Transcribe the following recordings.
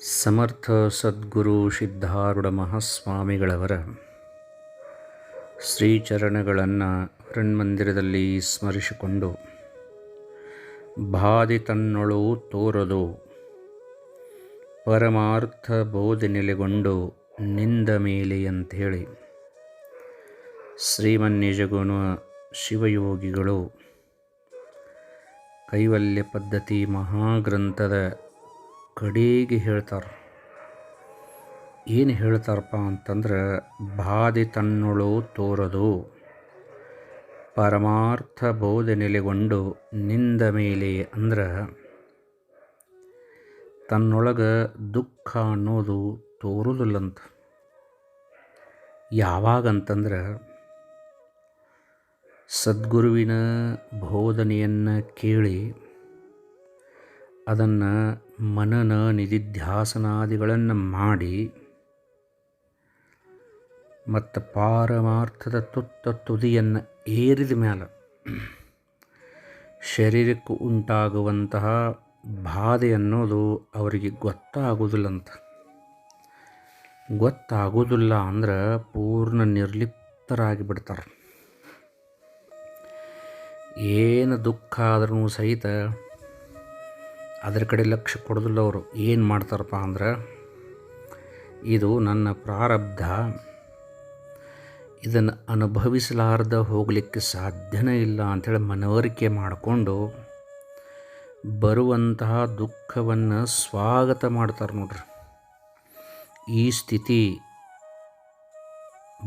ಸಮರ್ಥ ಸದ್ಗುರು ಸಿದ್ಧಾರೂಢ ಮಹಾಸ್ವಾಮಿಗಳವರ ಶ್ರೀಚರಣಗಳನ್ನು ಹೃಣ್ಮಂದಿರದಲ್ಲಿ ಸ್ಮರಿಸಿಕೊಂಡು ಬಾದಿ ತನ್ನೊಳು ತೋರದು, ಪರಮಾರ್ಥ ಬೋಧಿ ನೆಲೆಗೊಂಡು ನಿಂದ ಮೇಲೆ ಅಂಥೇಳಿ ಶ್ರೀಮನ್ನಿಜಗುಣ ಶಿವಯೋಗಿಗಳು ಕೈವಲ್ಯ ಪದ್ಧತಿ ಮಹಾಗ್ರಂಥದ ಕಡೆಗೆ ಹೇಳ್ತಾರೆ. ಏನು ಹೇಳ್ತಾರಪ್ಪ ಅಂತಂದ್ರೆ, ಬಾಧೆ ತನ್ನೊಳು ತೋರದು. ಪರಮಾರ್ಥ ಬೋಧೆ ನೆಲೆಗೊಂಡು ನಿಂದ ಮೇಲೆ ಅಂದ್ರೆ, ತನ್ನೊಳಗೆ ದುಃಖ ಅನ್ನೋದು ತೋರುದಿಲ್ಲಂತ. ಯಾವಾಗಂತಂದ್ರೆ, ಸದ್ಗುರುವಿನ ಬೋಧನೆಯನ್ನು ಕೇಳಿ, ಅದನ್ನು ಮನನ ನಿಧಿಧ್ಯಾಸನಾದಿಗಳನ್ನು ಮಾಡಿ ಮತ್ತು ಪಾರಮಾರ್ಥದ ತುತ್ತ ತುದಿಯನ್ನು ಏರಿದ ಮೇಲೆ ಶರೀರಕ್ಕೂ ಉಂಟಾಗುವಂತಹ ಬಾಧೆ ಅನ್ನೋದು ಅವರಿಗೆ ಗೊತ್ತಾಗೋದಿಲ್ಲಂತ. ಗೊತ್ತಾಗೋದಿಲ್ಲ ಅಂದ್ರೆ ಪೂರ್ಣ ನಿರ್ಲಿಪ್ತರಾಗಿ ಬಿಡ್ತಾರೆ. ಏನು ದುಃಖ ಆದ್ರೂ ಸಹಿತ ಅದರ ಕಡೆ ಲಕ್ಷ ಕೊಡೋದಿಲ್ಲ ಅವರು. ಏನು ಮಾಡ್ತಾರಪ್ಪ ಅಂದ್ರೆ, ಇದು ನನ್ನ ಪ್ರಾರಬ್ಧ. ಇದನ್ನು ಅನುಭವಿಸಲಾರ್ದ ಹೋಗಲಿಕ್ಕೆ ಸಾಧ್ಯನೇ ಇಲ್ಲ ಅಂಥೇಳಿ ಮನವರಿಕೆ ಮಾಡಿಕೊಂಡು ಬರುವಂತಹ ದುಃಖವನ್ನು ಸ್ವಾಗತ ಮಾಡ್ತಾರೆ ನೋಡ್ರಿ. ಈ ಸ್ಥಿತಿ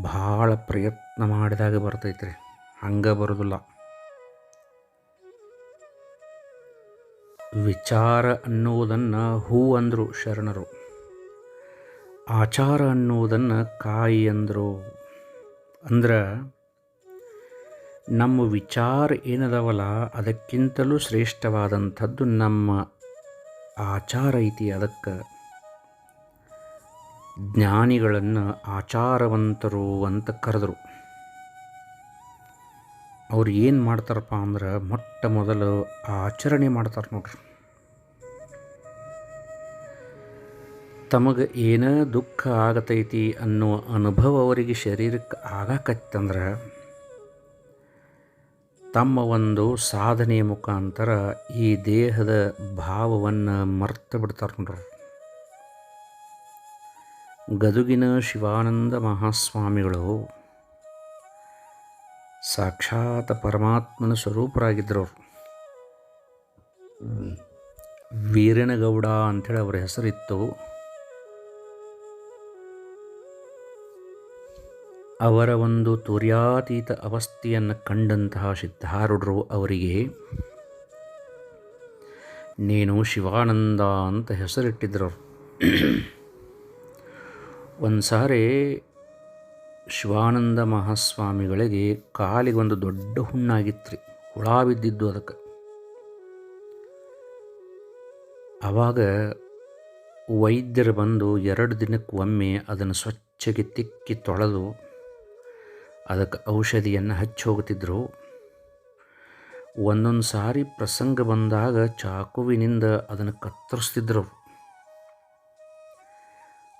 ಭಾಳ ಪ್ರಯತ್ನ ಮಾಡಿದಾಗ ಬರ್ತೈತ್ರಿ. ಹಂಗೆ ಬರೋದಿಲ್ಲ. ವಿಚಾರ ಅನ್ನೋದನ್ನು ಹೂ ಅಂದರು ಶರಣರು. ಆಚಾರ ಅನ್ನೋದನ್ನು ಕಾಯಿ ಅಂದರು. ಅಂದ್ರೆ, ನಮ್ಮ ವಿಚಾರ ಏನದವಲ್ಲ, ಅದಕ್ಕಿಂತಲೂ ಶ್ರೇಷ್ಠವಾದಂಥದ್ದು ನಮ್ಮ ಆಚಾರ ಐತಿ ಅದಕ್ಕೆ. ಜ್ಞಾನಿಗಳನ್ನು ಆಚಾರವಂತರು ಅಂತ ಕರೆದರು. ಅವ್ರು ಏನು ಮಾಡ್ತಾರಪ್ಪ ಅಂದ್ರೆ ಮೊಟ್ಟ ಮೊದಲು ಆಚರಣೆ ಮಾಡ್ತಾರೆ ನೋಡ್ರಿ. ತಮಗೆ ಏನ ದುಃಖ ಆಗತೈತಿ ಅನ್ನೋ ಅನುಭವ ಅವರಿಗೆ ಶರೀರಕ್ಕೆ ಆಗಾಕತ್ತಂದ್ರೆ ತಮ್ಮ ಒಂದು ಸಾಧನೆಯ ಮುಖಾಂತರ ಈ ದೇಹದ ಭಾವವನ್ನು ಮರ್ತು ಬಿಡ್ತಾರೆ ನೋಡ್ರಿ. ಗದುಗಿನ ಶಿವಾನಂದ ಮಹಾಸ್ವಾಮಿಗಳು ಸಾಕ್ಷಾತ್ ಪರಮಾತ್ಮನ ಸ್ವರೂಪರಾಗಿದ್ದರು ಅವರು. ವೀರನಗೌಡ ಅಂಥೇಳಿ ಅವರ ಹೆಸರಿತ್ತು. ಅವರ ಒಂದು ತುರ್ಯಾತೀತ ಅವಸ್ಥೆಯನ್ನು ಕಂಡಂತಹ ಸಿದ್ಧಾರೂಢರು ಅವರಿಗೆ, ನೀನು ಶಿವಾನಂದ ಅಂತ ಹೆಸರಿಟ್ಟಿದ್ರು ಒಂದು ಸಾರಿ ಶಿವಾನಂದ ಮಹಾಸ್ವಾಮಿಗಳಿಗೆ ಕಾಲಿಗೊಂದು ದೊಡ್ಡ ಹುಣ್ಣಾಗಿತ್ತು ರೀ ಹುಳ ಬಿದ್ದಿದ್ದು ಅದಕ್ಕೆ. ಆವಾಗ ವೈದ್ಯರು ಬಂದು ಎರಡು ದಿನಕ್ಕೆ ಒಮ್ಮೆ ಅದನ್ನು ಸ್ವಚ್ಛಗೆ ತಿಕ್ಕಿ ತೊಳೆದು ಅದಕ್ಕೆ ಔಷಧಿಯನ್ನು ಹಚ್ಚಿ ಹೋಗುತ್ತಿದ್ದರು ಒಂದೊಂದು ಸಾರಿ ಪ್ರಸಂಗ ಬಂದಾಗ ಚಾಕುವಿನಿಂದ ಅದನ್ನು ಕತ್ತರಿಸ್ತಿದ್ರು.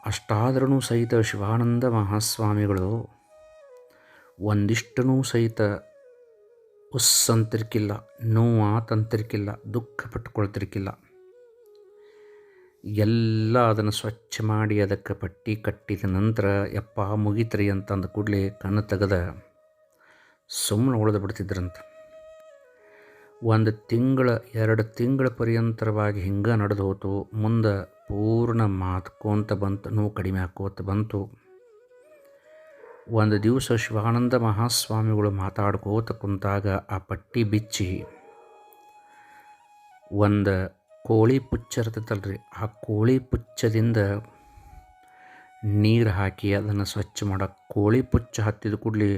ಅಷ್ಟಾದ್ರೂ ಸಹಿತ ಶಿವಾನಂದ ಮಹಾಸ್ವಾಮಿಗಳು, ಒಂದಿಷ್ಟನೂ ಸಹಿತ ಉಸ್ಸಂತಿರ್ಕಿಲ್ಲ ನೋವಾ ತಂತಿರ್ಕಿಲ್ಲ ದುಃಖ ಪಟ್ಕೊಳ್ತಿರ್ಕಿಲ್ಲ ಎಲ್ಲ ಅದನ್ನು ಸ್ವಚ್ಛ ಮಾಡಿ ಅದಕ್ಕೆ ಪಟ್ಟಿ ಕಟ್ಟಿದ ನಂತರ, ಯಪ್ಪ ಮುಗಿತ್ರಿ ಅಂತಂದ ಕೂಡಲೇ ಕಣ್ಣು ತೆಗೆದ ಸುಮ್ಮನೆ ಉಳಿದು ಬಿಡ್ತಿದ್ರಂತ. ಒಂದು ತಿಂಗಳ, ಎರಡು ತಿಂಗಳ ಪರ್ಯಂತರವಾಗಿ ಹಿಂಗೆ ನಡೆದು ಹೋತು ಮುಂದೆ ಪೂರ್ಣ ಮಾತ್ಕೋತ ಬಂತು, ನೋವು ಕಡಿಮೆ ಹಾಕೋತ ಬಂತು. ಒಂದು ದಿವಸ ಶಿವಾನಂದ ಮಹಾಸ್ವಾಮಿಗಳು ಮಾತಾಡ್ಕೋತ ಕುಂತಾಗ ಆ ಪಟ್ಟಿ ಬಿಚ್ಚಿ, ಒಂದು ಕೋಳಿ ಪುಚ್ಚ ಇರ್ತೈತಲ್ರಿ, ಆ ಕೋಳಿ ಪುಚ್ಚದಿಂದ ನೀರು ಹಾಕಿ ಅದನ್ನು ಸ್ವಚ್ಛ ಮಾಡೋಕೆ ಕೋಳಿ ಪುಚ್ಚ ಹತ್ತಿದ ಕೂಡಲಿ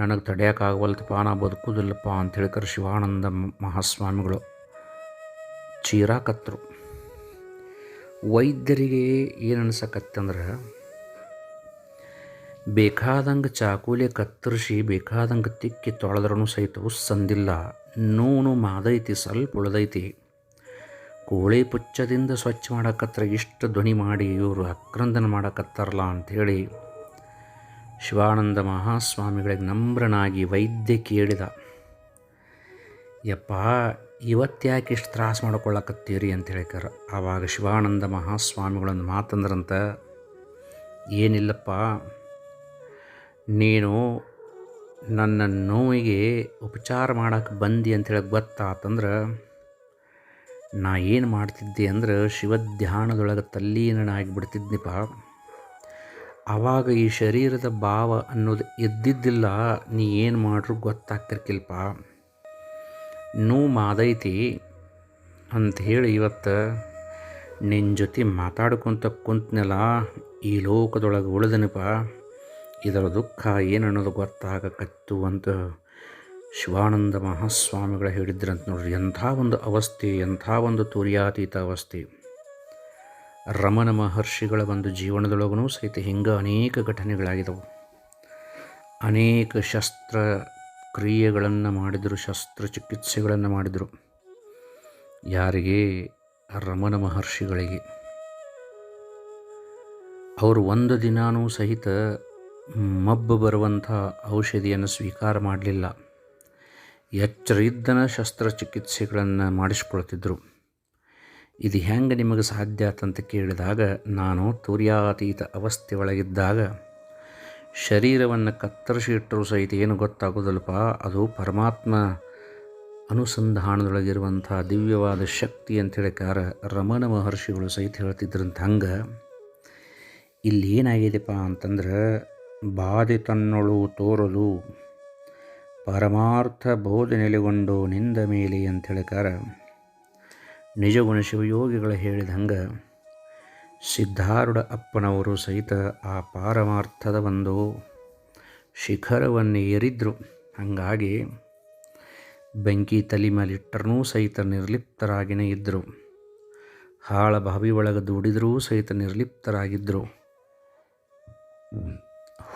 ನನಗೆ ತಡೆಯೋಕ್ಕಾಗವಲ್ತಪ್ಪ ನಾ ಬದುಕುದಿಲ್ಲಪ್ಪ ಅಂತ ಹೇಳ್ಕರ ಶಿವಾನಂದ ಮಹಾಸ್ವಾಮಿಗಳು. ಚೀರಾಕತ್ತರು ವೈದ್ಯರಿಗೆ ಏನು ಅನ್ಸಕತ್ತಂದ್ರೆ, ಬೇಕಾದಂಗೆ ಚಾಕೂಲೆ ಕತ್ತರಿಸಿ, ಬೇಕಾದಂಗೆ ತಿಕ್ಕಿ ತೊಳೆದ್ರೂ ಸಹಿತ ಸಂದಿಲ್ಲ ನೋನು ಮಾದೈತಿ, ಸ್ವಲ್ಪ ಉಳ್ದೈತಿ. ಕೋಳಿ ಪುಚ್ಚದಿಂದ ಸ್ವಚ್ಛ ಮಾಡಕತ್ತರ ಇಷ್ಟು ಧ್ವನಿ ಮಾಡಿ ಇವರು ಅಕ್ರಂದನ ಮಾಡಕತ್ತಾರಲ್ಲ ಅಂಥೇಳಿ ಶಿವಾನಂದ ಮಹಾಸ್ವಾಮಿಗಳಿಗೆ ನಮ್ರನಾಗಿ ವೈದ್ಯ ಕೇಳಿದ. ಯಪ್ಪ ಇವತ್ತು ಯಾಕೆ ಇಷ್ಟು ತ್ರಾಸು ಮಾಡ್ಕೊಳ್ಳಕತ್ತೀರಿ ಅಂತ ಹೇಳ್ಕಾರ ಆವಾಗ ಶಿವಾನಂದ ಮಹಾಸ್ವಾಮಿಗಳನ್ನು ಮಾತಂದ್ರಂತ, ಏನಿಲ್ಲಪ್ಪ, ನೀನು ನನ್ನ ನೋವಿಗೆ ಉಪಚಾರ ಮಾಡಕ್ಕೆ ಬಂದಿ ಅಂತೇಳಿ ಗೊತ್ತಾತಂದ್ರೆ, ನಾ ಏನು ಮಾಡ್ತಿದ್ದೆ ಅಂದ್ರೆ ಶಿವಧ್ಯಾನದೊಳಗೆ ತಲ್ಲೀನಾಗಿಬಿಡ್ತಿದ್ನಿಪ್ಪ ಆವಾಗ ಈ ಶರೀರದ ಭಾವ ಅನ್ನೋದು ಇದ್ದಿದ್ದಿಲ್ಲ ನೀ ಏನು ಮಾಡ್ರು ಗೊತ್ತಾಗ್ತಿರ್ಕಿಲ್ಪ. ನೋವು ಮಾದೈತಿ ಅಂತ ಹೇಳಿ ಇವತ್ತು ನಿನ್ನ ಜೊತೆ ಮಾತಾಡ್ಕೊತ ಕುಂತ್ನೆಲ್ಲ ಈ ಲೋಕದೊಳಗೆ ಉಳಿದನಪ್ಪ ಇದರ ದುಃಖ ಏನು ಅನ್ನೋದು ಗೊತ್ತಾಗಕತ್ತು ಅಂತ ಶಿವಾನಂದ ಮಹಾಸ್ವಾಮಿಗಳ ಹೇಳಿದ್ರಂತ ನೋಡ್ರಿ. ಎಂಥ ಒಂದು ಅವಸ್ಥೆ, ಎಂಥ ಒಂದು ತುರ್ಯಾತೀತ ಅವಸ್ಥೆ. ರಮಣ ಮಹರ್ಷಿಗಳ ಒಂದು ಜೀವನದೊಳಗೂ ಸಹಿತ ಹಿಂಗೆ ಅನೇಕ ಘಟನೆಗಳಾಗಿದ್ದವು ಅನೇಕ ಶಸ್ತ್ರ ಕ್ರಿಯೆಗಳನ್ನು ಮಾಡಿದರು, ಶಸ್ತ್ರಚಿಕಿತ್ಸೆಗಳನ್ನು ಮಾಡಿದರು. ಯಾರಿಗೆ? ರಮಣ ಮಹರ್ಷಿಗಳಿಗೆ. ಅವರು ಒಂದು ದಿನಾನೂ ಸಹಿತ ಮಬ್ಬು ಬರುವಂಥ ಔಷಧಿಯನ್ನು ಸ್ವೀಕಾರ ಮಾಡಲಿಲ್ಲ. ಎಚ್ಚರ ಇದ್ದನ ಶಸ್ತ್ರಚಿಕಿತ್ಸೆಗಳನ್ನು ಮಾಡಿಸ್ಕೊಳ್ತಿದ್ರು. ಇದು ಹೆಂಗೆ ನಿಮಗೆ ಸಾಧ್ಯ ಆತಂತ ಕೇಳಿದಾಗ, ನಾನು ತುರ್ಯಾತೀತ ಅವಸ್ಥೆ ಒಳಗಿದ್ದಾಗ ಶರೀರವನ್ನು ಕತ್ತರಿಸಿ ಇಟ್ಟರೂ ಸಹಿತ ಏನು ಗೊತ್ತಾಗೋದಲ್ಪ ಅದು ಪರಮಾತ್ಮ ಅನುಸಂಧಾನದೊಳಗಿರುವಂಥ ದಿವ್ಯವಾದ ಶಕ್ತಿ ಅಂತ ಹೇಳಿಕಾರ ರಮಣ ಮಹರ್ಷಿಗಳು ಸಹಿತ ಹೇಳ್ತಿದ್ರಂತ ಹಂಗೆ. ಇಲ್ಲಿ ಏನಾಗಿದೆಪ್ಪ ಅಂತಂದ್ರೆ, ಬಾಧೆ ತನ್ನೊಳು ತೋರಲು ಪರಮಾರ್ಥ ಬೋಧ ನೆಲೆಗೊಂಡು ನಿಂದ ಮೇಲೆ ಅಂತ ಹೇಳಿಕಾರ ನಿಜಗುಣ ಶಿವಯೋಗಿಗಳು ಹೇಳಿದ ಹಂಗೆ ಸಿದ್ಧಾರೂಢ ಅಪ್ಪನವರು ಸಹಿತ ಆ ಪಾರಮಾರ್ಥದ ಒಂದು ಶಿಖರವನ್ನು ಏರಿದ್ರು ಹಾಗಾಗಿ ಬೆಂಕಿ ತಲೆ ಮೇಲಿಟ್ಟರೂ ಸಹಿತ ನಿರ್ಲಿಪ್ತರಾಗಿನೇ ಇದ್ದರು ಹಾಳ ಬಾವಿ ಒಳಗೆ ದುಡಿದರೂ ಸಹಿತ ನಿರ್ಲಿಪ್ತರಾಗಿದ್ದರು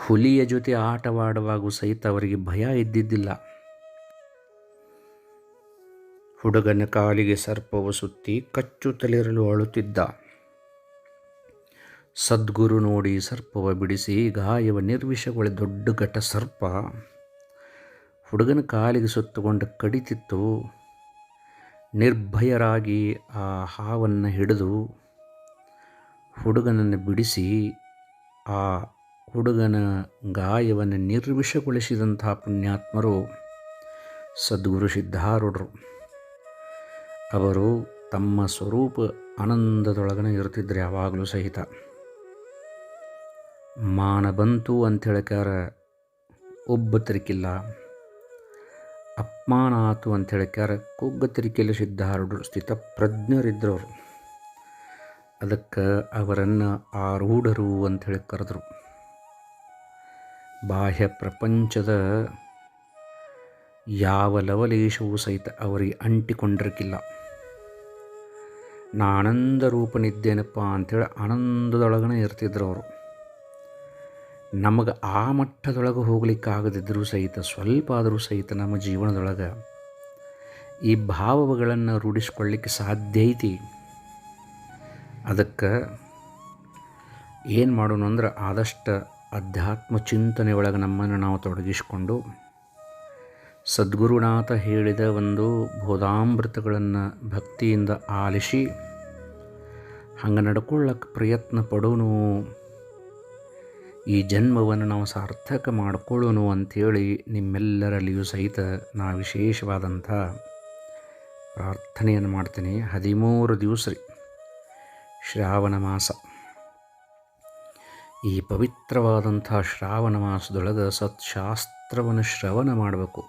ಹುಲಿಯ ಜೊತೆ ಆಟವಾಡುವಾಗ ಸಹಿತ ಅವರಿಗೆ ಭಯ ಇದ್ದಿದ್ದಿಲ್ಲ. ಹುಡುಗನ ಕಾಲಿಗೆ ಸರ್ಪವು ಸುತ್ತಿ ಕಚ್ಚು ಕಚ್ಚುತ್ತಲಿರಲು ಅಳುತ್ತಿದ್ದ. ಸದ್ಗುರು ನೋಡಿ ಸರ್ಪವ ಬಿಡಿಸಿ ಗಾಯವ ನಿರ್ವಿಷಗೊಳ್ಳಿ ದೊಡ್ಡ ಘಟ ಸರ್ಪ. ಹುಡುಗನ ಕಾಲಿಗೆ ಸುತ್ತುಕೊಂಡು ಕಡಿತಿತ್ತು ನಿರ್ಭಯರಾಗಿ ಆ ಹಾವನ್ನು ಹಿಡಿದು ಹುಡುಗನನ್ನು ಬಿಡಿಸಿ ಆ ಹುಡುಗನ ಗಾಯವನ್ನು ನಿರ್ವಿಷಗೊಳಿಸಿದಂತಹ ಪುಣ್ಯಾತ್ಮರು ಸದ್ಗುರು ಸಿದ್ಧಾರೂಢರು. ಅವರು ತಮ್ಮ ಸ್ವರೂಪ ಆನಂದದೊಳಗನೆ ಇರುತ್ತಿದ್ದರು ಯಾವಾಗಲೂ ಸಹಿತ. ಮಾನ ಬಂತು ಅಂತ ಹೇಳ್ಕಾರ ಒಬ್ಬ ಒಬ್ಬತ್ತರಿಕಿಲ್ಲ. ಅಪಮಾನ ಆತು ಅಂತ ಹೇಳ್ಕಾರ ಕುಗ್ಗ ತಿರುಕಿಲ್ಲ ಸಿದ್ಧಾರೂಢರು ಸ್ಥಿತಪ್ರಜ್ಞರಿದ್ದರವರು ಅದಕ್ಕೆ ಅವರನ್ನು ಆರೂಢರು ಅಂಥೇಳಿ ಕರೆದರು. ಬಾಹ್ಯ ಪ್ರಪಂಚದ ಯಾವ ಲವಲೇಶವೂ ಸಹಿತ ಅವರಿಗೆ ಅಂಟಿಕೊಂಡಿರಕ್ಕಿಲ್ಲ ನಾ ಆನಂದ ರೂಪನಿದ್ದೇನಪ್ಪ ಅಂಥೇಳಿ ಆನಂದದೊಳಗನೆ ಇರ್ತಿದ್ರು ಅವರು ನಮಗೆ ಆ ಮಟ್ಟದೊಳಗೆ ಹೋಗ್ಲಿಕ್ಕೆ ಆಗದಿದ್ದರೂ ಸಹಿತ, ಸ್ವಲ್ಪ ಆದರೂ ಸಹಿತ ನಮ್ಮ ಜೀವನದೊಳಗೆ ಈ ಭಾವಗಳನ್ನು ರೂಢಿಸ್ಕೊಳ್ಳಿಕ್ಕೆ ಸಾಧ್ಯ ಐತಿ. ಅದಕ್ಕೆ ಏನು ಮಾಡೋಣ ಅಂದ್ರೆ ಆದಷ್ಟು ಅಧ್ಯಾತ್ಮ ಚಿಂತನೆ ಒಳಗೆ ನಮ್ಮನ್ನು ನಾವು ತೊಡಗಿಸಿಕೊಂಡು ಸದ್ಗುರುನಾಥ ಹೇಳಿದ ಒಂದು ಬೋಧಾಮೃತಗಳನ್ನು ಭಕ್ತಿಯಿಂದ ಆಲಿಸಿ ಹಂಗೆ ನಡ್ಕೊಳ್ಳಕ್ಕೆ ಪ್ರಯತ್ನ ಪಡೋನು. ಈ ಜನ್ಮವನ್ನು ನಾವು ಸಾರ್ಥಕ ಮಾಡಿಕೊಳ್ಳೋನು ಅಂಥೇಳಿ ನಿಮ್ಮೆಲ್ಲರಲ್ಲಿಯೂ ಸಹಿತ ನಾ ವಿಶೇಷವಾದಂಥ ಪ್ರಾರ್ಥನೆಯನ್ನು ಮಾಡ್ತೀನಿ. ಹದಿಮೂರು ದಿವಸ ರೀ ಶ್ರಾವಣ ಮಾಸ. ಈ ಪವಿತ್ರವಾದಂಥ ಶ್ರಾವಣ ಮಾಸದೊಳಗೆ ಸತ್ಶಾಸ್ತ್ರವನ್ನು ಶ್ರವಣ ಮಾಡಬೇಕು.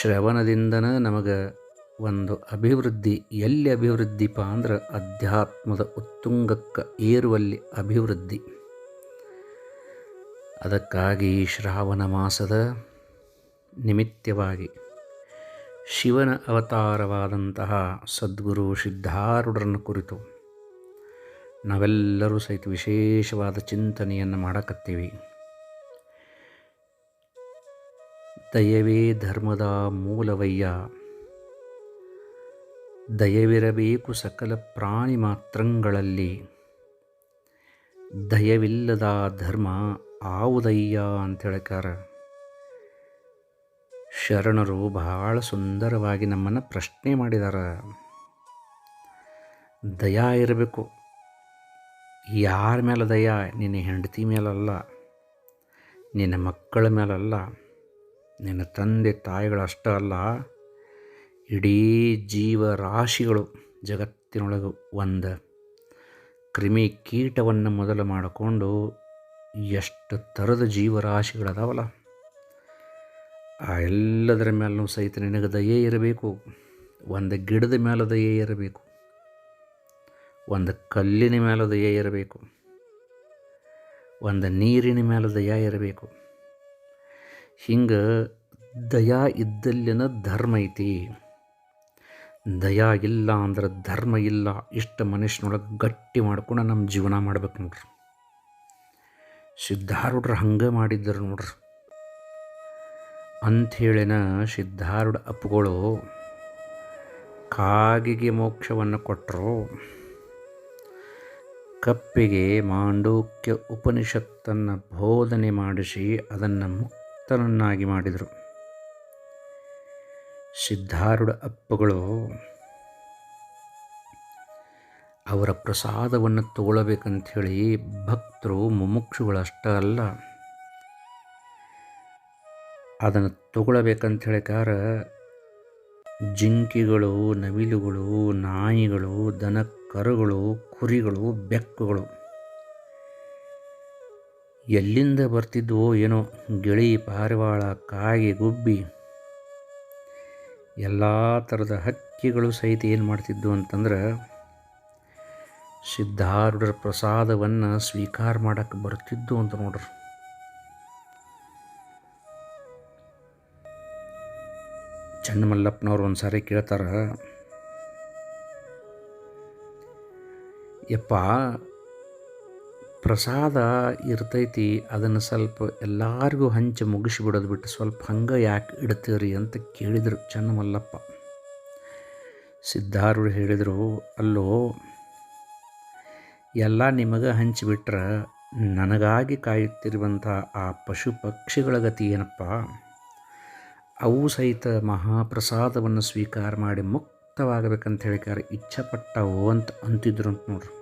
ಶ್ರವಣದಿಂದನೇ ನಮಗೆ ಒಂದು ಅಭಿವೃದ್ಧಿ, ಎಲ್ಲಿ ಅಭಿವೃದ್ಧಿಪ ಅಂದ್ರೆ ಅಧ್ಯಾತ್ಮದ ಉತ್ತುಂಗಕ್ಕೆ ಏರುವಲ್ಲಿ ಅಭಿವೃದ್ಧಿ. ಅದಕ್ಕಾಗಿ ಶ್ರಾವಣ ಮಾಸದ ನಿಮಿತ್ತವಾಗಿ ಶಿವನ ಅವತಾರವಾದಂತಹ ಸದ್ಗುರು ಸಿದ್ಧಾರೂಢರನ್ನು ಕುರಿತು ನಾವೆಲ್ಲರೂ ಸಹಿತ ವಿಶೇಷವಾದ ಚಿಂತನೆಯನ್ನು ಮಾಡಕತ್ತೀವಿ. ದಯವೇ ಧರ್ಮದ ಮೂಲವಯ್ಯ. ದಯವಿರಬೇಕು ಸಕಲ ಪ್ರಾಣಿ ಮಾತ್ರಗಳಲ್ಲಿ. ದಯವಿಲ್ಲದ ಧರ್ಮ ಆವುದಯ್ಯ ಅಂತ ಹೇಳ್ಕಾರ ಶರಣರು ಬಹಳ ಸುಂದರವಾಗಿ ನಮ್ಮನ್ನು ಪ್ರಶ್ನೆ ಮಾಡಿದಾರ. ದಯಾ ಇರಬೇಕು. ಯಾರ ಮೇಲೆ ದಯ? ನಿನ್ನ ಹೆಂಡತಿ ಮೇಲಲ್ಲ ನಿನ್ನ ಮಕ್ಕಳ ಮೇಲಲ್ಲ ನಿನ್ನ ತಂದೆ ತಾಯಿಗಳಷ್ಟೇ ಅಲ್ಲ. ಇಡೀ ಜೀವರಾಶಿಗಳು ಜಗತ್ತಿನೊಳಗೆ ಒಂದು ಕ್ರಿಮಿ ಕೀಟವನ್ನು ಮೊದಲು ಮಾಡಿಕೊಂಡು ಎಷ್ಟು ಥರದ ಜೀವರಾಶಿಗಳದಾವಲ್ಲ? ಆ ಎಲ್ಲದರ ಮೇಲೂ ಸಹಿತ ನಿನಗೆ ದಯೆ ಇರಬೇಕು. ಒಂದು ಗಿಡದ ಮೇಲೆ ದಯೆ ಇರಬೇಕು. ಒಂದು ಕಲ್ಲಿನ ಮೇಲೆ ದಯೆ ಇರಬೇಕು. ಒಂದು ನೀರಿನ ಮೇಲೆ ದಯ ಇರಬೇಕು. ಹಿಂಗೆ ದಯಾ ಇದ್ದಲ್ಲಿನ ಧರ್ಮ ಐತಿ. ದಯಾ ಇಲ್ಲ ಅಂದ್ರೆ ಧರ್ಮ ಇಲ್ಲ. ಇಷ್ಟು ಮನುಷ್ಯನೊಳಗೆ ಗಟ್ಟಿ ಮಾಡ್ಕೊಂಡು ನಮ್ಮ ಜೀವನ ಮಾಡ್ಬೇಕು ನೋಡ್ರಿ. ಸಿದ್ಧಾರೂಢರು ಹಂಗೆ ಮಾಡಿದ್ದರು ನೋಡ್ರಿ. ಅಂಥೇಳಿನ ಸಿದ್ಧಾರೂಢ ಅಪ್ಪುಗಳು ಕಾಗಿಗೆ ಮೋಕ್ಷವನ್ನು ಕೊಟ್ಟರು. ಕಪ್ಪಿಗೆ ಮಾಂಡೂಕ್ಯ ಉಪನಿಷತ್ತನ್ನು ಬೋಧನೆ ಮಾಡಿಸಿ ಅದನ್ನು ಮುಕ್ತನನ್ನಾಗಿ ಮಾಡಿದರು. ಸಿದ್ಧಾರೂಢ ಅಪ್ಪಗಳು ಅವರ ಪ್ರಸಾದವನ್ನು ತಗೊಳ್ಬೇಕಂಥೇಳಿ ಭಕ್ತರು ಮುಮುಕ್ಷುಗಳಷ್ಟೇ ಅಲ್ಲ. ಅದನ್ನು ತಗೊಳ್ಬೇಕಂಥೇಳಿ ಕಾರ ಜಿಂಕಿಗಳು, ನವಿಲುಗಳು, ನಾಯಿಗಳು ದನ ಕರುಗಳು ಕುರಿಗಳು ಬೆಕ್ಕುಗಳು. ಎಲ್ಲಿಂದ ಬರ್ತಿದ್ವೋ ಏನೋ ಗಿಳಿ ಪಾರಿವಾಳ ಕಾಗೆ ಗುಬ್ಬಿ ಎಲ್ಲ ಥರದ ಹಕ್ಕಿಗಳು ಸಹಿತ ಏನು ಮಾಡ್ತಿದ್ವು ಅಂತಂದ್ರೆ ಸಿದ್ಧಾರೂಢರ ಪ್ರಸಾದವನ್ನು ಸ್ವೀಕಾರ ಮಾಡೋಕ್ಕೆ ಬರ್ತಿದ್ದು ಅಂತ ನೋಡ್ರಿ. ಚನ್ನಮಲ್ಲಪ್ಪನವ್ರು ಒಂದು ಸಾರಿ ಕೇಳ್ತಾರೆ, ಯಪ್ಪ, ಪ್ರಸಾದ ಇರ್ತೈತಿ, ಅದನ್ನು ಸ್ವಲ್ಪ ಎಲ್ಲರಿಗೂ ಹಂಚಿ ಮುಗಿಸಿಬಿಡೋದು ಬಿಟ್ಟು ಸ್ವಲ್ಪ ಹಂಗೆ ಯಾಕೆ ಇಡ್ತೀರಿ? ಅಂತ ಕೇಳಿದರು ಚನ್ನಮಲ್ಲಪ್ಪ. ಸಿದ್ಧಾರೂಢ ಹೇಳಿದರು, ಅಲ್ಲೋ ಎಲ್ಲ ನಿಮಗೆ ಹಂಚಿಬಿಟ್ರೆ ನನಗಾಗಿ ಕಾಯುತ್ತಿರುವಂಥ ಆ ಪಶು ಪಕ್ಷಿಗಳ ಗತಿ ಏನಪ್ಪ? ಅವು ಸಹಿತ ಮಹಾಪ್ರಸಾದವನ್ನು ಸ್ವೀಕಾರ ಮಾಡಿ ಮುಕ್ತವಾಗಬೇಕಂತ ಹೇಳಿಕಾರ ಇಚ್ಛಪಟ್ಟವು ಅಂತ ಅಂತಿದ್ರು ಅಂತ ನೋಡ್ರಿ.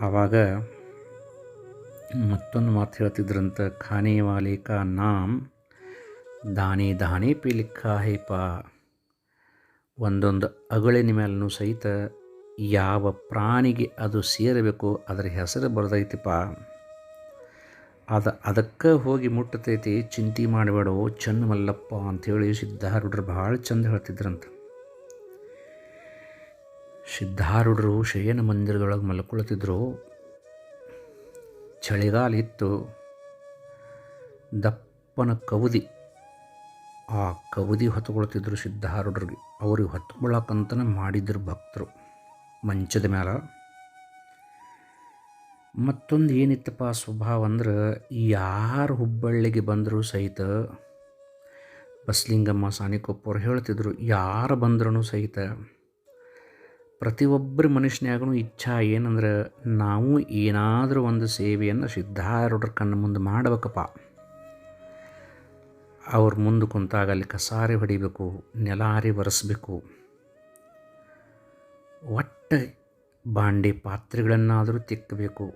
ಆವಾಗ ಮತ್ತೊಂದು ಮಾತು ಹೇಳ್ತಿದ್ರಂತ, ಖಾನೆ ವಾಲೇಕ ನಾಮ್, ದಾನೆ ದಾನಿ ಪೀಲಿಕ್ಕ ಹೇಪ. ಒಂದೊಂದು ಅಗಳಿನ ಮೇಲೂ ಸಹಿತ ಯಾವ ಪ್ರಾಣಿಗೆ ಅದು ಸೇರಬೇಕು ಅದರ ಹೆಸರು ಬರ್ದೈತಿಪ್ಪ. ಅದು ಅದಕ್ಕೆ ಹೋಗಿ ಮುಟ್ಟತೈತಿ, ಚಿಂತೆ ಮಾಡಬೇಡ ಚೆನ್ನ ಮಲ್ಲಪ್ಪ ಅಂಥೇಳಿ ಸಿದ್ಧಾರೂಢರು ಭಾಳ ಚಂದ ಹೇಳ್ತಿದ್ರಂತ. ಸಿದ್ಧಾರೂಢರು ಶಯನ ಮಂದಿರದೊಳಗೆ ಮಲ್ಕೊಳ್ತಿದ್ರು. ಚಳಿಗಾಲ ಇತ್ತು. ದಪ್ಪನ ಕವದಿ, ಆ ಕವದಿ ಹೊತ್ಕೊಳ್ತಿದ್ರು ಸಿದ್ಧಾರೂಢರಿಗೆ. ಅವ್ರಿಗೆ ಹೊತ್ಕೊಳ್ಳೋಕ್ಕಂತನೇ ಮಾಡಿದ್ರು ಭಕ್ತರು. ಮಂಚದ ಮ್ಯಾಲ. ಮತ್ತೊಂದು ಏನಿತ್ತಪ್ಪ ಸ್ವಭಾವ ಅಂದ್ರೆ, ಯಾರು ಹುಬ್ಬಳ್ಳಿಗೆ ಬಂದರೂ ಸಹಿತ ಬಸ್ಲಿಂಗಮ್ಮ, ಸಾನಿಕೊಪ್ಪವ್ರು ಹೇಳ್ತಿದ್ರು, ಯಾರು ಬಂದ್ರೂ ಸಹಿತ ಪ್ರತಿಯೊಬ್ಬರ ಮನುಷ್ಯನಾಗೂ ಇಚ್ಛಾ ಏನಂದ್ರೆ, ನಾವು ಏನಾದರೂ ಒಂದು ಸೇವೆಯನ್ನು ಸಿದ್ಧಾರೂಢರ ಕಣ್ಣ ಮುಂದೆ ಮಾಡಬೇಕಪ್ಪ. ಅವ್ರ ಮುಂದೆ ಕುಂತಾಗ ಅಲ್ಲಿ ಕಸಾರಿ ಹೊಡಿಬೇಕು, ನೆಲಾರಿ ಒರೆಸ್ಬೇಕು. ಒಟ್ಟು ಬಾಂಡೆ ಪಾತ್ರೆಗಳನ್ನಾದರೂ ತಿಕ್ಕಬೇಕು.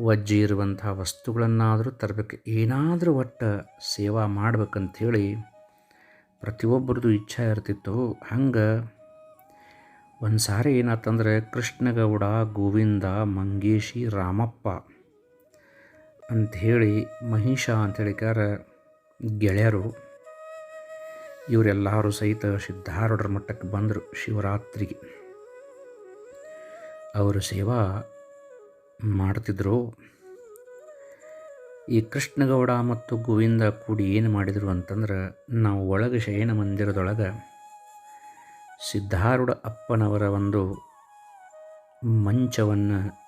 ವಜ್ಜಿ ಇರುವಂಥ ವಸ್ತುಗಳನ್ನಾದರೂ ತರಬೇಕು. ಏನಾದರೂ ಒಟ್ಟು ಸೇವಾ ಮಾಡ್ಬೇಕಂಥೇಳಿ ಪ್ರತಿಯೊಬ್ಬರದು ಇಚ್ಛೆ ಇರ್ತಿತ್ತು. ಹಂಗೆ ಒಂದು ಸಾರಿ ಏನಾತಂದರೆ ಕೃಷ್ಣಗೌಡ, ಗೋವಿಂದ, ಮಂಗೇಶಿ, ರಾಮಪ್ಪ ಅಂಥೇಳಿ, ಮಹಿಷ ಅಂತೇಳಿಕಾರ ಗೆಳೆಯರು, ಇವರೆಲ್ಲರೂ ಸಹಿತ ಸಿದ್ಧಾರೂಢರ ಮಟ್ಟಕ್ಕೆ ಬಂದರು ಶಿವರಾತ್ರಿಗೆ. ಅವರು ಸೇವಾ ಮಾಡ್ತಿದ್ರು. ಈ ಕೃಷ್ಣಗೌಡ ಮತ್ತು ಗೋವಿಂದ ಕೂಡಿ ಏನು ಮಾಡಿದರು ಅಂತಂದ್ರೆ ನಾವು ಒಳಗೆ ಶಯನ ಮಂದಿರದೊಳಗೆ ಸಿದ್ಧಾರೂಢ ಅಪ್ಪನವರ ಒಂದು ಮಂಚವನ್ನು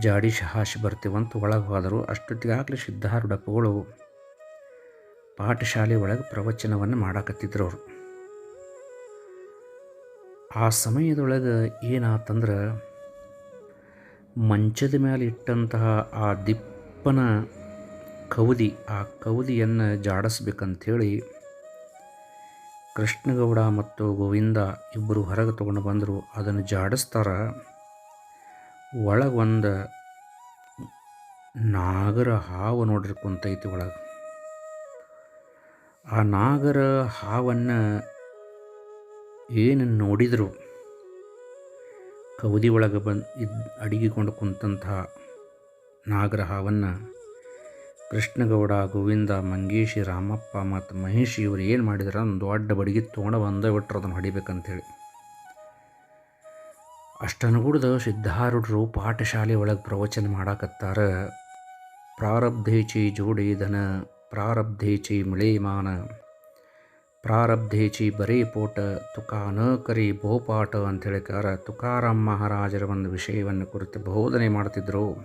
ಜಾಡಿ ಹಾಸಿ ಬರ್ತೀವಂತ ಒಳಗೆ ಹೋದರು. ಅಷ್ಟೊತ್ತಿಗಾಗಲೇ ಸಿದ್ಧಾರೂಢಪ್ಪಗಳು ಪಾಠಶಾಲೆ ಒಳಗೆ ಪ್ರವಚನವನ್ನು ಮಾಡಾಕತ್ತಿದ್ರು ಅವರು. ಆ ಸಮಯದೊಳಗೆ ಏನಾತಂದ್ರೆ ಮಂಚದ ಮೇಲೆ ಇಟ್ಟಂತಹ ಆ ದಿಪ್ಪನ ಕವದಿ ಆ ಕವದಿಯನ್ನು ಜಾಡಿಸ್ಬೇಕಂಥೇಳಿ ಕೃಷ್ಣಗೌಡ ಮತ್ತು ಗೋವಿಂದ ಇಬ್ಬರು ಹೊರಗೆ ತೊಗೊಂಡು ಬಂದರು. ಅದನ್ನು ಜಾಡಿಸ್ತಾರ. ಒಳಗೊಂದು ನಾಗರ ಹಾವು ನೋಡ್ರಿ ಕುಂತೈತಿ ಒಳಗೆ. ಆ ನಾಗರ ಹಾವನ್ನು ಏನು ನೋಡಿದರು? ಕವದಿ ಒಳಗೆ ಬಂದು ಇದ್ ಅಡಗಿಕೊಂಡು ಕುಂತಹ ನಾಗರ ಹಾವನ್ನು ಕೃಷ್ಣಗೌಡ, ಗೋವಿಂದ, ಮಂಗೇಶಿ, ರಾಮಪ್ಪ ಮತ್ತು ಮಹೇಶ್ ಇವರು ಏನು ಮಾಡಿದ್ರು ಒಂದು ದೊಡ್ಡ ಬಡಿಗೆ ತೊಗೊಂಡು ಬಂದ ಬಿಟ್ರು ಅದನ್ನು ಹೊಡಿಬೇಕಂತೇಳಿ. ಅಷ್ಟನುಗುಡ್ದ ಸಿದ್ಧಾರೂಢರು ಪಾಠಶಾಲೆ ಒಳಗೆ ಪ್ರವಚನ ಮಾಡಾಕತ್ತಾರ. ಪ್ರಾರಬ್ಧೇಚಿ ಜೋಡಿ ಧನ ಪ್ರಾರಬ್ಧೇಚಿ ಮಿಳೇಮಾನ ಪ್ರಾರಬ್ಧೇಚಿ ಬರೀ ಪೋಟ ತುಕಾ ನ ಕರಿ ಬೋಪಾಟ ಅಂತ ಹೇಳಿಕಾರ ತುಕಾರಾಮ್ ಮಹಾರಾಜರ ಒಂದು ವಿಷಯವನ್ನು ಕುರಿತು ಬೋಧನೆ ಮಾಡ್ತಿದ್ರು.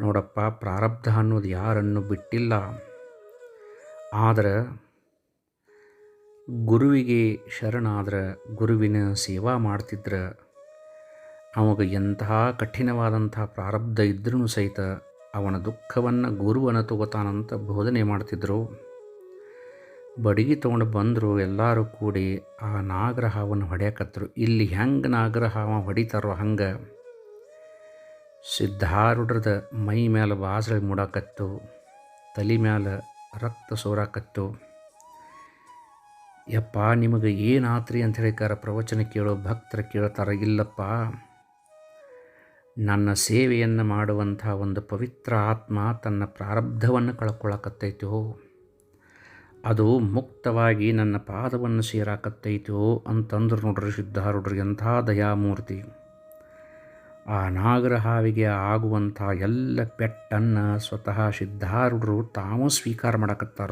ನೋಡಪ್ಪ, ಪ್ರಾರಬ್ಧ ಅನ್ನೋದು ಯಾರನ್ನು ಬಿಟ್ಟಿಲ್ಲ. ಆದರೆ ಗುರುವಿಗೆ ಶರಣಾದ್ರೆ, ಗುರುವಿನ ಸೇವಾ ಮಾಡ್ತಿದ್ರೆ. ಅವಾಗ ಎಂತಹ ಕಠಿಣವಾದಂಥ ಪ್ರಾರಬ್ಧ ಇದ್ರೂ ಸಹಿತ ಅವನ ದುಃಖವನ್ನು ಗುರುವನ್ನು ತಗೋತಾನಂತ ಬೋಧನೆ ಮಾಡ್ತಿದ್ರು. ಬಡಗಿ ತೊಗೊಂಡು ಬಂದರು, ಎಲ್ಲರೂ ಕೂಡಿ ಆ ನಾಗರ ಹಾವನ್ನು ಹೊಡ್ಯಾಕತ್ತರು ಇಲ್ಲಿ ಹೆಂಗೆ ನಾಗರ ಹಾವ ಹೊಡಿತಾರೋ ಹಂಗೆ ಸಿದ್ಧಾರೂಢರದ ಮೈ ಮೇಲೆ ಬಾಸಳೆ ಮೂಡಾಕತ್ತು, ತಲೆ ಮೇಲೆ ರಕ್ತ ಸೋರಾಕತ್ತು. ಯಪ್ಪ, ನಿಮಗೆ ಏನಾತ್ರಿ ಅಂತ ಹೇಳಿಕಾರ ಪ್ರವಚನ ಕೇಳೋ ಭಕ್ತರ ಕೇಳ್ತಾರೆ, ಇಲ್ಲಪ್ಪ. ನನ್ನ ಸೇವೆಯನ್ನು ಮಾಡುವಂಥ ಒಂದು ಪವಿತ್ರ ಆತ್ಮ ತನ್ನ ಪ್ರಾರಬ್ಧವನ್ನು ಕಳ್ಕೊಳಕತ್ತೈತೋ. ಅದು ಮುಕ್ತವಾಗಿ ನನ್ನ ಪಾದವನ್ನು ಸೇರಾಕತ್ತೈತೋ ಅಂತಂದ್ರು ನೋಡ್ರಿ ಸಿದ್ಧಾರೂಢರು ಎಂಥ ದಯಾಮೂರ್ತಿ. ಆ ನಾಗರ ಹಾವಿಗೆ ಆಗುವಂಥ ಎಲ್ಲ ಪೆಟ್ಟನ್ನು ಸ್ವತಃ ಸಿದ್ಧಾರೂಢರು ತಾವು ಸ್ವೀಕಾರ ಮಾಡಕತ್ತಾರ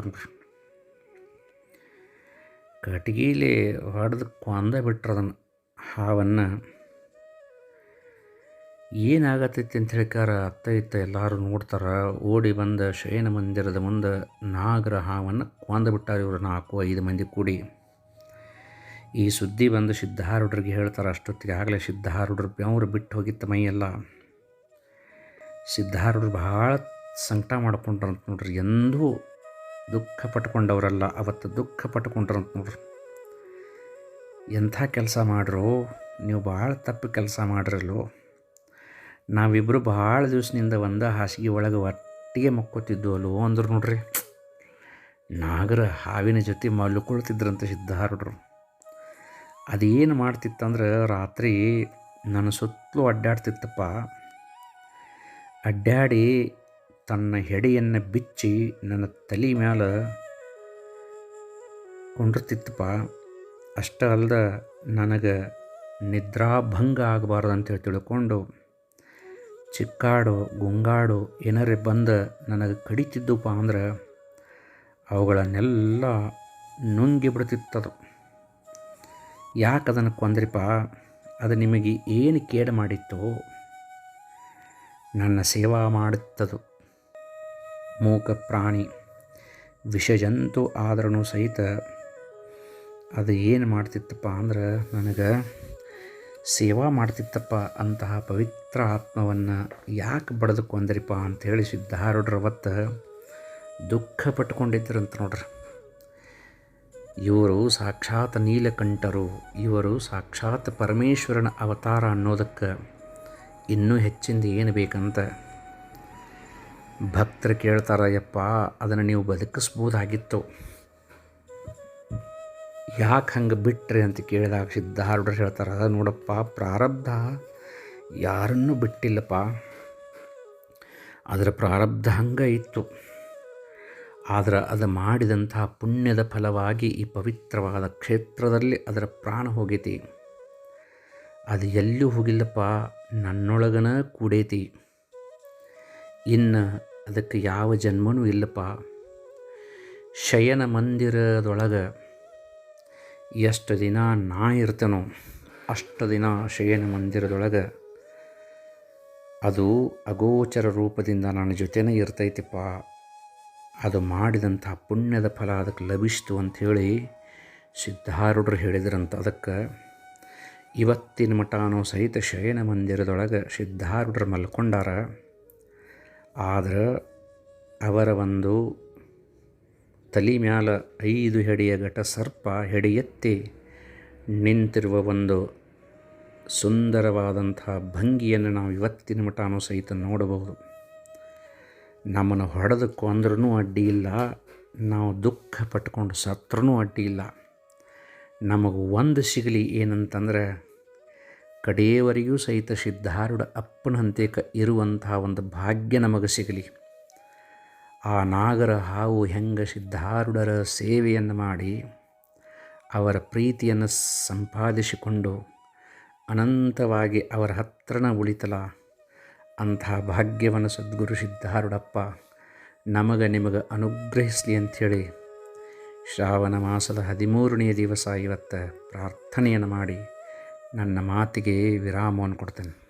ಕಟ್ಗೀಲಿ ಹೊಡೆದು ಕೊಂದ ಬಿಟ್ರದನ್ನು ಹಾವನ್ನು ಏನಾಗತ್ತೈತಿ ಅಂತ ಹೇಳಿಕಾರ ಅತ್ತ ಇತ್ತ ಎಲ್ಲರೂ ನೋಡ್ತಾರೆ. ಓಡಿ ಬಂದ ಶಯನ ಮಂದಿರದ ಮುಂದೆ ನಾಗರ ಹಾವನ್ನು ಕೊಂದ ಬಿಟ್ಟಾರೆ ಇವರು ನಾಲ್ಕು ಐದು ಮಂದಿ ಕೂಡಿ. ಈ ಸುದ್ದಿ ಬಂದು ಸಿದ್ಧಾರೂಢರಿಗೆ ಹೇಳ್ತಾರೆ, ಅಷ್ಟೊತ್ತಿಗೆ ಆಗಲೇ ಸಿದ್ಧಾರೂಢರು ಬೆವರು ಬಿಟ್ಟು ಹೋಗಿತ್ತು ಮೈಯೆಲ್ಲ ಸಿದ್ಧಾರೂಢರು ಭಾಳ ಸಂಕಟ ಮಾಡ್ಕೊಂಡ್ರಂತ ನೋಡ್ರಿ, ಎಂದೂ ದುಃಖ ಪಟ್ಕೊಂಡವರಲ್ಲ, ಅವತ್ತು ದುಃಖ ಪಟ್ಕೊಂಡ್ರಂತ ನೋಡ್ರಿ. ಎಂಥ ಕೆಲಸ ಮಾಡ್ರು, ನೀವು ಭಾಳ ತಪ್ಪು ಕೆಲಸ ಮಾಡ್ರಲ್ಲೋ. ನಾವಿಬ್ಬರು ಭಾಳ ದಿವಸದಿಂದ ಒಂದು ಹಾಸಿಗೆ ಒಳಗೆ ಒಟ್ಟಿಗೆ ಮಕ್ಕೋತಿದ್ವಲ್ಲೋ ಅಂದ್ರು ನೋಡ್ರಿ. ನಾಗರ ಹಾವಿನ ಜೊತೆ ಮಲ್ಕೊಳ್ತಿದ್ರಂತ ಸಿದ್ಧಾರೂಢರು. ಅದೇನು ಮಾಡ್ತಿತ್ತಂದ್ರೆ ರಾತ್ರಿ ನನ್ನ ಸುತ್ತಲೂ ಅಡ್ಡಾಡ್ತಿತ್ತಪ್ಪ. ಅಡ್ಡಾಡಿ ತನ್ನ ಹೆಡೆಯನ್ನು ಬಿಚ್ಚಿ ನನ್ನ ತಲೆ ಮ್ಯಾಲ ಕೊಂಡಿರ್ತಿತ್ತಪ್ಪ. ಅಷ್ಟೇ ಅಲ್ದ ನನಗೆ ನಿದ್ರಾಭಂಗ ಆಗಬಾರ್ದು ಅಂತೇಳಿ ತಿಳ್ಕೊಂಡು ಚಿಕ್ಕಾಡು, ಗುಂಗಾಡು ಏನಾರೇ ಬಂದು ನನಗೆ ಕಡಿತಿದ್ದಪ್ಪ ಅಂದ್ರೆ ಅವುಗಳನ್ನೆಲ್ಲ ನುಂಗಿ ಬಿಡ್ತಿತ್ತದು. ಯಾಕೆ ಅದನ್ನು ಕೊಂದ್ರಿಪ್ಪ ಅದು ನಿಮಗೆ ಏನು ಕೇಡು ಮಾಡಿತ್ತು? ನನ್ನ ಸೇವಾ ಮಾಡುತ್ತದು. ಮೂಕ ಪ್ರಾಣಿ, ವಿಷಜಂತು ಆದ್ರೂ ಸಹಿತ ಅದು ಏನು ಮಾಡ್ತಿತ್ತಪ್ಪ ಅಂದ್ರೆ ನನಗೆ ಸೇವಾ ಮಾಡ್ತಿತ್ತಪ್ಪ ಅಂತಹ ಪವಿತ್ರ ಆತ್ಮವನ್ನು ಯಾಕೆ ಬಡದುಕೊಂದ್ರಿಪ್ಪ ಅಂಥೇಳಿ ಸಿದ್ಧಾರೂಢರ ಅವತ್ತು ದುಃಖ ಪಟ್ಕೊಂಡಿದ್ರಂತ ನೋಡ್ರಿ. ಇವರು ಸಾಕ್ಷಾತ್ ನೀಲಕಂಠರು, ಇವರು ಸಾಕ್ಷಾತ್ ಪರಮೇಶ್ವರನ ಅವತಾರ ಅನ್ನೋದಕ್ಕೆ ಇನ್ನೂ ಹೆಚ್ಚಿಂದ ಏನು ಬೇಕಂತ ಭಕ್ತರು ಕೇಳ್ತಾರಯ್ಯಪ್ಪ, ಅದನ್ನು ನೀವು ಬದುಕಿಸ್ಬೋದಾಗಿತ್ತು. ಯಾಕೆ ಹಂಗೆ ಬಿಟ್ರಿ ಅಂತ ಕೇಳಿದಾಗ ಸಿದ್ಧಾರೂಢರು ಹೇಳ್ತಾರೆ, ಅದ ನೋಡಪ್ಪ, ಪ್ರಾರಬ್ಧ ಯಾರನ್ನೂ ಬಿಟ್ಟಿಲ್ಲಪ್ಪ. ಅದರ ಪ್ರಾರಬ್ಧ ಹಂಗೆ ಇತ್ತು. ಆದರೆ ಅದು ಮಾಡಿದಂತಹ ಪುಣ್ಯದ ಫಲವಾಗಿ ಈ ಪವಿತ್ರವಾದ ಕ್ಷೇತ್ರದಲ್ಲಿ ಅದರ ಪ್ರಾಣ ಹೋಗೈತಿ. ಅದು ಎಲ್ಲೂ ಹೋಗಿಲ್ಲಪ್ಪ, ನನ್ನೊಳಗನ ಕೂಡೈತಿ. ಇನ್ನು ಅದಕ್ಕೆ ಯಾವ ಜನ್ಮನೂ ಇಲ್ಲಪ್ಪ. ಶಯನ ಮಂದಿರದೊಳಗೆ ಎಷ್ಟು ದಿನ ನಾ ಇರ್ತೇನೋ ಅಷ್ಟು ದಿನ ಶಯನ ಮಂದಿರದೊಳಗೆ ಅದು ಅಗೋಚರ ರೂಪದಿಂದ ನನ್ನ ಜೊತೆನೇ ಇರ್ತೈತಿಪ್ಪ. ಅದು ಮಾಡಿದಂಥ ಪುಣ್ಯದ ಫಲ ಅದಕ್ಕೆ ಲಭಿಸ್ತು ಅಂಥೇಳಿ ಸಿದ್ಧಾರೂಢರು ಹೇಳಿದ್ರಂತ. ಅದಕ್ಕೆ ಇವತ್ತಿನ ಮಠಾನೋ ಸಹಿತ ಶಯನ ಮಂದಿರದೊಳಗೆ ಸಿದ್ಧಾರೂಢರು ಮಲ್ಕೊಂಡಾರ. ಆದರೆ ಅವರ ಒಂದು ತಲೆ ಮ್ಯಾಲ ಐದು ಹೆಡೆಯ ಘಟ ಸರ್ಪ ಹೆಡೆ ಎತ್ತಿ ನಿಂತಿರುವ ಒಂದು ಸುಂದರವಾದಂಥ ಭಂಗಿಯನ್ನು ನಾವು ಇವತ್ತಿನ ಮಠನೂ ಸಹಿತ ನೋಡಬಹುದು. ನಮ್ಮನ್ನು ಹೊಡೆದಕ್ಕೂ ಅಂದ್ರೂ ಅಡ್ಡಿ ಇಲ್ಲ. ನಾವು ದುಃಖ ಪಟ್ಕೊಂಡು ಸತ್ರೂ ಅಡ್ಡಿ ಇಲ್ಲ. ನಮಗೆ ಒಂದು ಸಿಗಲಿ ಏನಂತಂದ್ರೆ, ಕಡೆಯವರೆಗೂ ಸಹಿತ ಸಿದ್ಧಾರೂಢ ಅಪ್ಪನಂತೆ ಇರುವಂತಹ ಒಂದು ಭಾಗ್ಯ ನಮಗೆ ಸಿಗಲಿ. ಆ ನಾಗರ ಹಾವು ಹೆಂಗ ಸಿದ್ಧಾರುಡರ ಸೇವೆಯನ್ನು ಮಾಡಿ ಅವರ ಪ್ರೀತಿಯನ್ನು ಸಂಪಾದಿಸಿಕೊಂಡು ಅನಂತವಾಗಿ ಅವರ ಹತ್ರನ ಉಳಿತಲ? ಅಂಥ ಭಾಗ್ಯವನ್ನು ಸದ್ಗುರು ಸಿದ್ಧಾರುಡಪ್ಪ ನಮಗೆ ನಿಮಗೆ ಅನುಗ್ರಹಿಸಲಿ ಅಂಥೇಳಿ ಶ್ರಾವಣ ಮಾಸದ ಹದಿಮೂರನೇ ದಿವಸ ಇವತ್ತು ಪ್ರಾರ್ಥನೆಯನ್ನು ಮಾಡಿ ನನ್ನ ಮಾತಿಗೆ ವಿರಾಮವನ್ನು ಕೊಡ್ತೇನೆ.